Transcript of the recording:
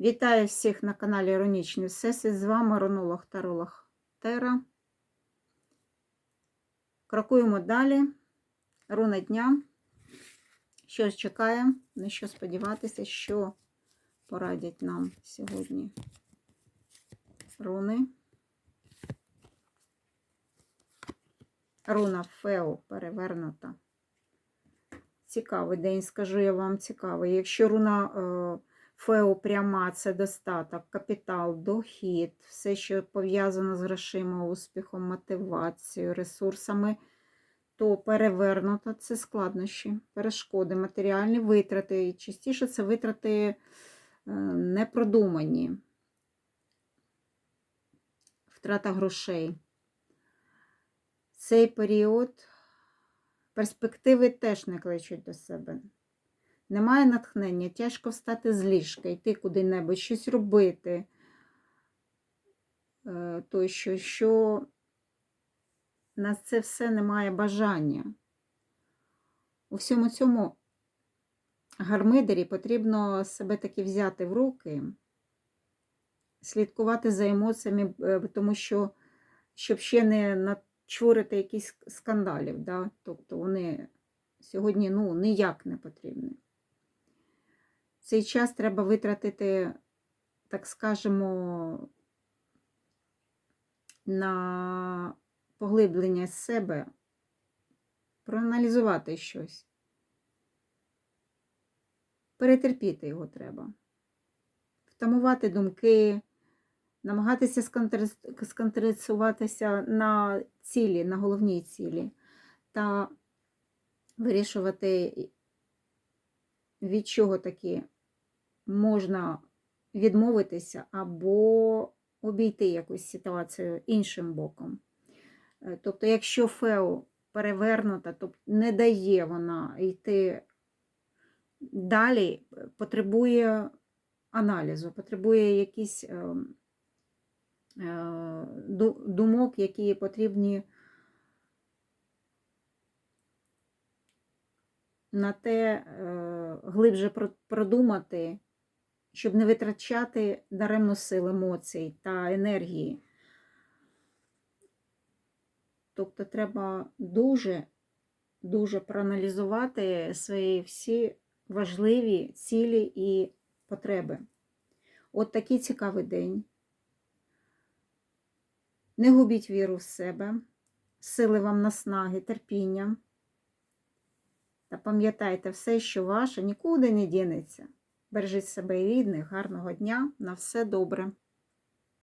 Вітаю всіх на каналі Іронічний Всесвіт. З вами Ронолог Таролог Тера. Крокуємо далі. Руна дня. Що чекає, на що сподіватися, що порадять нам сьогодні руни. Руна Фео перевернута. Цікавий день, скажу я вам цікавий. Якщо руна е, Фео пряма це достаток, капітал, дохід, все, що пов'язано з грошима, успіхом, мотивацією, ресурсами, то перевернуто це складнощі, перешкоди, матеріальні витрати. І частіше це витрати е, непродумані, втрата грошей. Цей період перспективи теж не кличуть до себе. Немає натхнення, тяжко встати з ліжка, йти куди-небудь, щось робити. Е, То що, що на це все немає бажання. У всьому цьому гармидері потрібно себе таки взяти в руки, слідкувати за емоціями, е, тому що, щоб ще не начурити якісь скандалів. Да? Тобто вони сьогодні ну, ніяк не потрібні. Цей час треба витратити, так скажемо, на поглиблення себе, проаналізувати щось. Перетерпіти його треба, втамувати думки, намагатися сконцентруватися на цілі, на головній цілі та вирішувати, від чого таки можна відмовитися або обійти якусь ситуацію іншим боком. Е, Тобто, якщо фео перевернута, то не дає вона йти далі, потребує аналізу, потребує якісь е, е, думок, які потрібні на те глибше продумати, щоб не витрачати даремно сил емоцій та енергії. Тобто треба дуже, дуже проаналізувати свої всі важливі цілі і потреби. От такий цікавий день. Не губіть віру в себе, сили вам наснаги, терпіння. Та пам'ятайте, все, що ваше, нікуди не дінеться. Бережіть себе і рідних, гарного дня, на все добре.